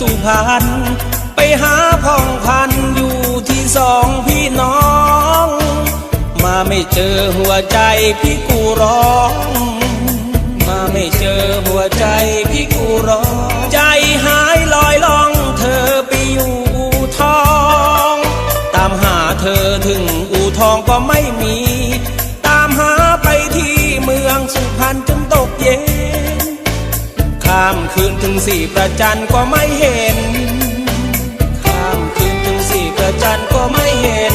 สุพรรณไปหาพ่องพันอยู่ที่สองพี่น้อง มาไม่เจอหัวใจพี่กูร้อง มาไม่เจอหัวใจพี่กูร้อง ใจหายลอยล่องเธอไปอยู่อู่ทอง ตามหาเธอถึงอู่ทองก็ไม่มี ตามหาไปที่เมืองสุพรรณจนตกเย็น ข้ามคืนถึงสี่ประจันก็ไม่เห็น ข้ามคืนถึงสี่ประจันก็ไม่เห็น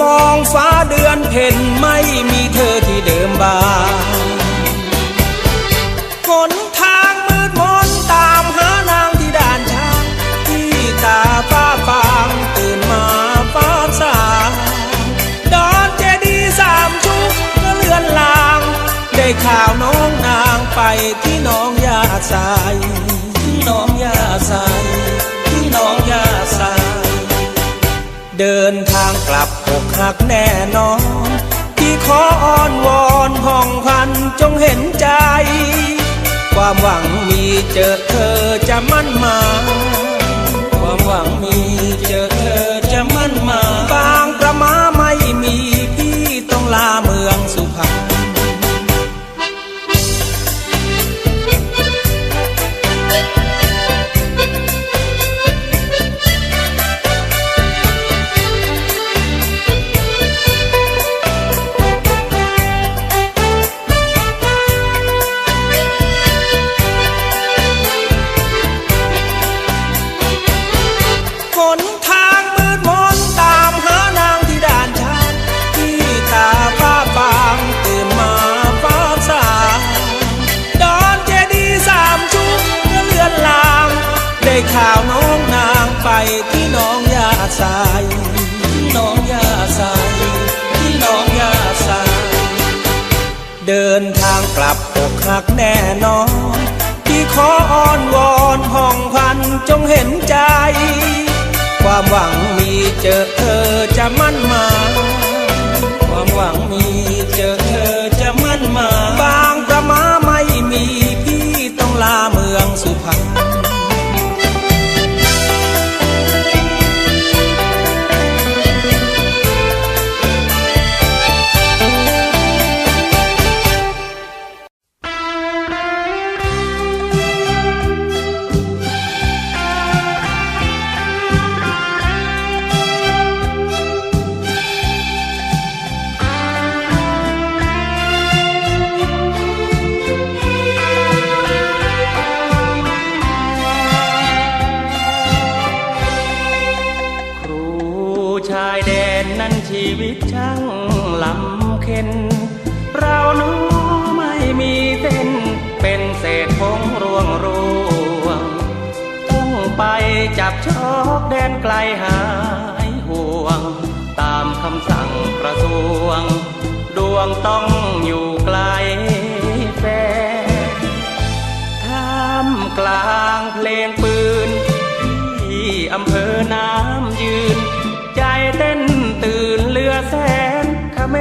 มองฟ้าเดือนเพ็ญไม่มีเธอที่เดิมบาง สายที่น้องยาสายที่น้องยาสายเดินทางกลับอกหักแน่นอนที่ขออ้อนวอนพ่องพันจงเห็นใจ ความหวังมีเจอเธอจะมั่นหมายความหวังมีเจอเธอจะมั่นหมายบางประมาไม่มีพี่ต้องลาเมืองสุพรรณ หักแน่นอน ที่ขออ้อนวอนห้องพันจงเห็นใจ ความหวังมีเจอเธอจะมั่นหมายความหวังมีเจอเธอจะมั่นหมายบางประมาไม่มีพี่ต้องลาเมืองสุพรรณ จับชอกแดนไกลหายห่วง ตามคำสั่งกระทรวง ดวงต้องอยู่ไกลแฟนท่ามกลางเพลงปืน ที่อำเภอน้ำยืน ใจเต้นตื่นเรือแสนเม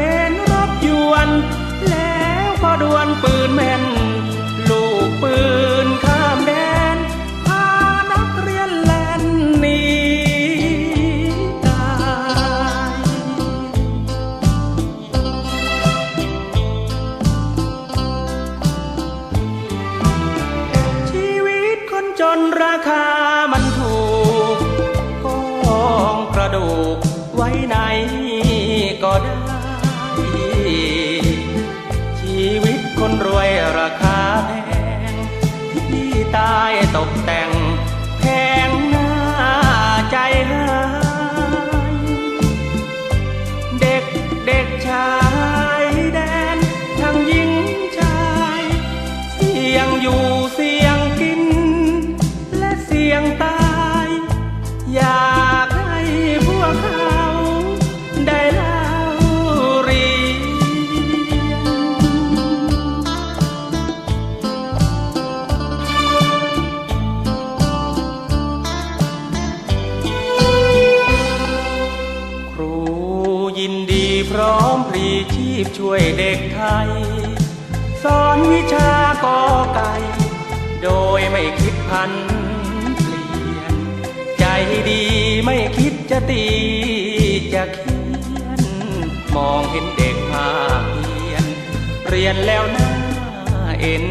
ปลีชีพช่วยเด็กไทย สอนวิชากอไก่ โดยไม่คิดพันเปลี่ยน ใจดีไม่คิดจะตีจะเขียน มองเห็นเด็กภาเพียน เรียนแล้วน่าเอ็น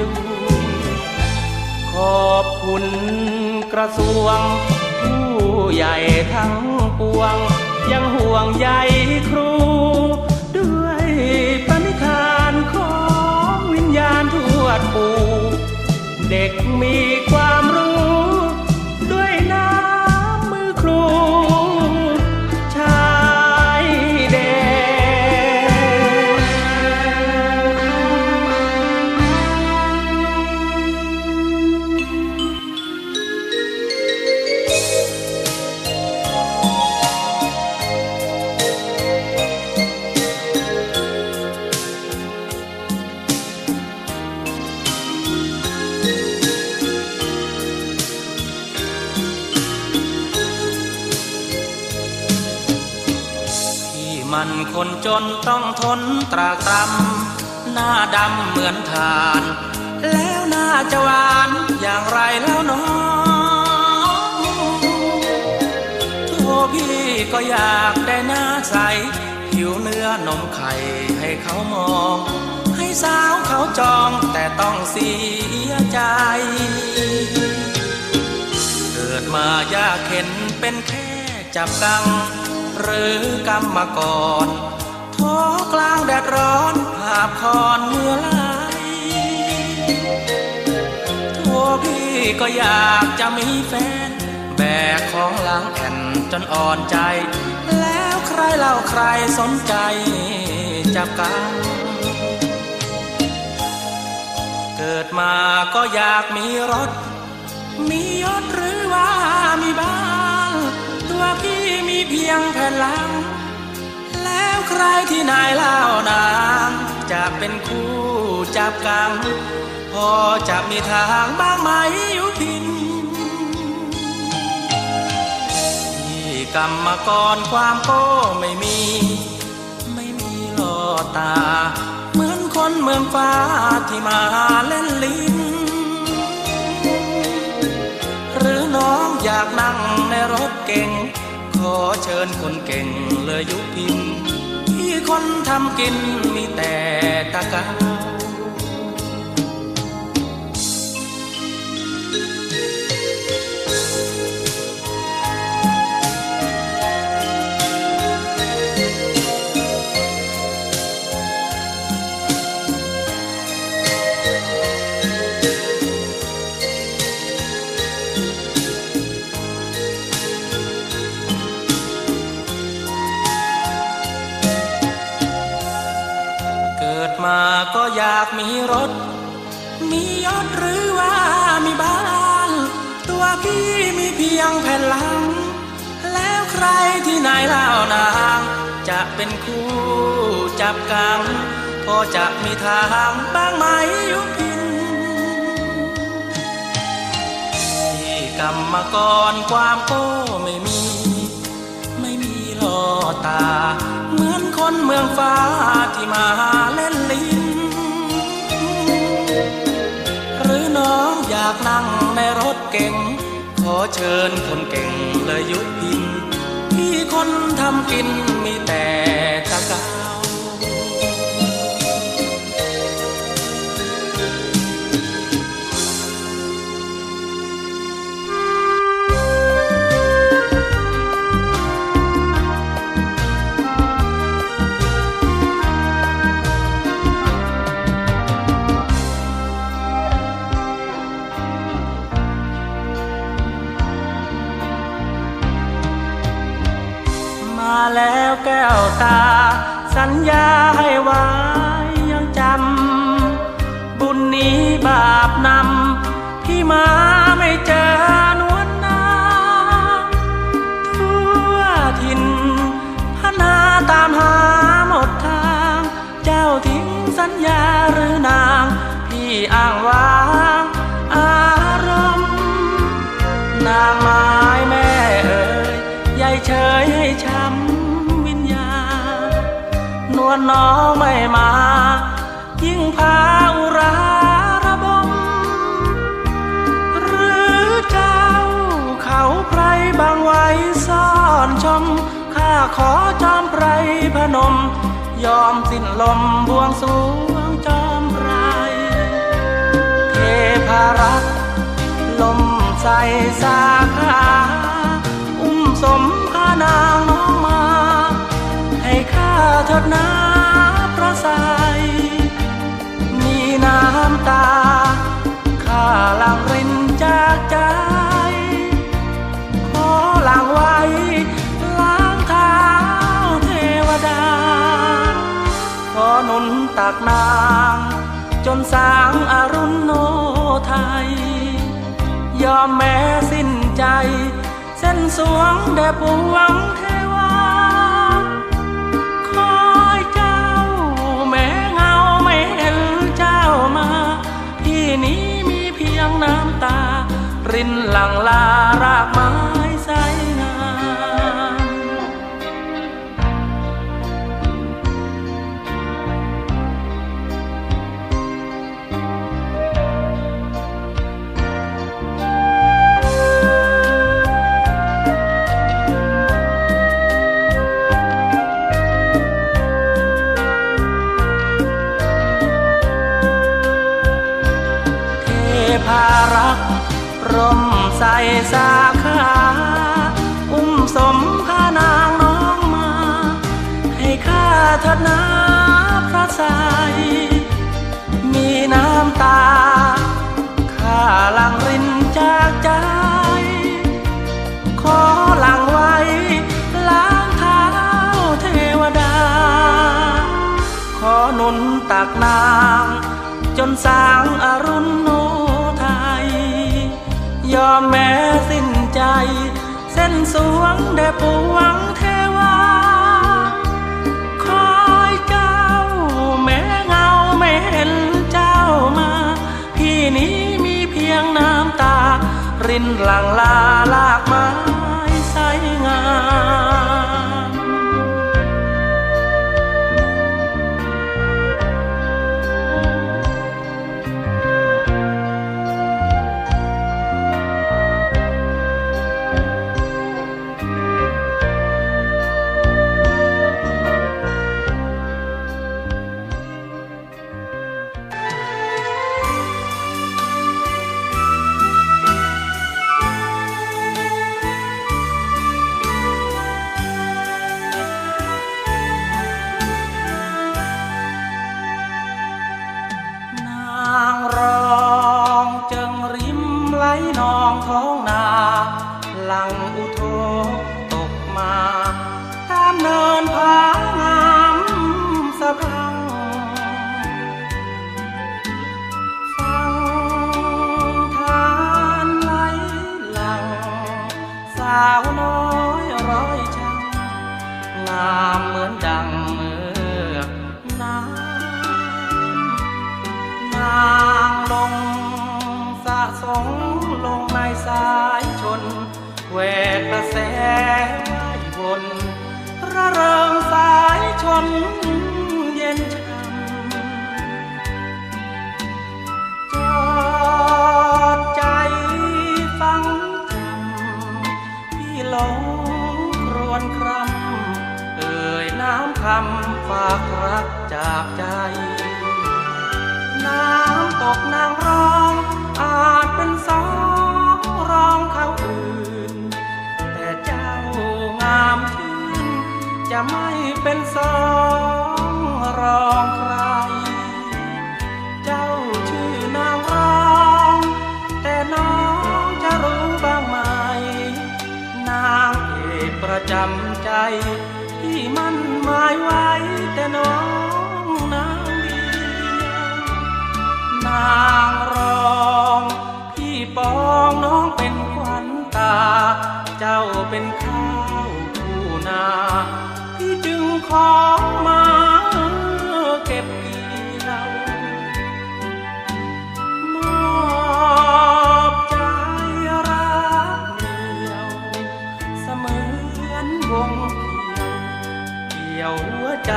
ดู ขอบคุณกระทรวง ผู้ใหญ่ทั้งปวง ยังห่วงใย จนต้องทนตรากตรำหน้าดำเหมือนทาน แล้วหน้าจะหวานอย่างไรแล้วน้องโทพี่ก็อยากได้หน้าใสผิวเนื้อนมไข่ให้เขามอง ให้สาวเขาจองแต่ต้องเสียใจ เกิดมายากเข็นเป็นแค่จับกังหรือกรรมกรท้ อกลางแดดร้อนหาบคอนเมื่อไหลทัวพี่ก็อยากจะมีแฟน แบกของล้างแผ่นจนอ่อนใจ แล้วใครเล่าใครสนใจจับกังเกิดมาก็อยากมีรถ มียศหรือว่ามีบ้าน ตัวพี่มีเพียงแผ่นหลัง ใครที่นายเล่านางจะเป็นคู่จับกังพอจะมีทางบ้างไหมยุพินที่กรรมกรความโก้ไม่มี ไม่มีล่อตา เหมือนคนเมืองฟ้าที่มาเล่นลิ้น หรือน้องอยากนั่งในรถเก่ง ขอเชิญคนเก่งเลยยุพิน คนทำกินมีแต่ตะกา ที่ไหนเล่านาง จะเป็นคู่จับกัง พอจะมีทางบ้างไหมยุพินที่กรรมกรความก้ไม่มี ไม่มีหล่อตา เหมือนคนเมืองฟ้าที่มาเล่นลิ้น หรือน้องอยากนั่งในรถเก่ง ขอเชิญคนเก่งเลยยุพิน นทำกินมีแต่ ให้ไว้ ม่มา ยิ่งพาอุราระบม หรือเจ้าเขาไพรบางไว้ซ่อนชม ข้าขอจอมไพรพนม ยอมสิ้นลมบวงสรวงจอมไพรเทพารักลมใสสาขาอุ้มสมพานางน้องมา ให้ข้าเถิดนา พระสมีน้ำตา ข้าหลังรินจากใจ ขอหลังไว้ ล้างเท้าเทวดา ขอหนุนตักนาง จนสางอรุณโนไทย ยอมแม้สิ้นใจ เส้นสวงแด่ปวงเท รินหลังลารากไม้ใสงามเทพารัก ร่มใสสาขาอุ้มสมพานางน้องมา ให้ข้าเถิดนาพระสายมีน้ำตา ข้าหลังรินจากใจ ขอหลังไว้ล้างเท้าเทวดา ขอหนุนตักนาง จนสางอรุณโน มแม้สิ้นใจ เส้นสวงแด่ปวงเทวา คอยเจ้า แม้เงาไม่เห็นเจ้ามา พี่นี้มีเพียงน้ำตา รินหลังลาลากไม้ใสงาม สงลงในสายชนแหวกกระแสวนระเริงสายชนเย็นช่ำจอดใจฟังจำพี่หลงครวนครำเอ่ยน้ำคำฝากรักจากใจ น้ำตกนางร้อง อาจเป็นสองรองเขาอื่น แต่เจ้างามชื่น จะไม่เป็นสองรองใคร เจ้าชื่อนางรองแต่น้องจะรู้บ้างไหม นางเอกประจำใจ ที่มันหมายไว้แต่น้องางรองพี่ปองน้องเป็นขวัญตา เจ้าเป็นข้าวผู้นา พี่จึงขอมาเก็บเกี่ยวมอบใจรักเดียว เสมือนวงเกี่ยวเกี่ยวหัวใจ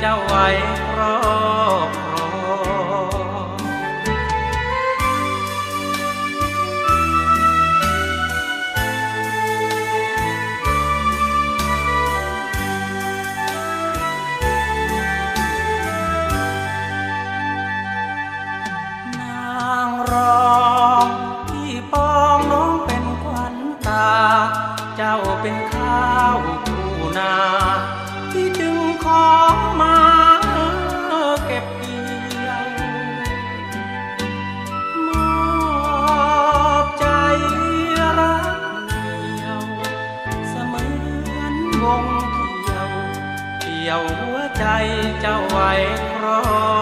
เจ้าไว้รอบ ยวหัวใจเจ้าไว้ครอ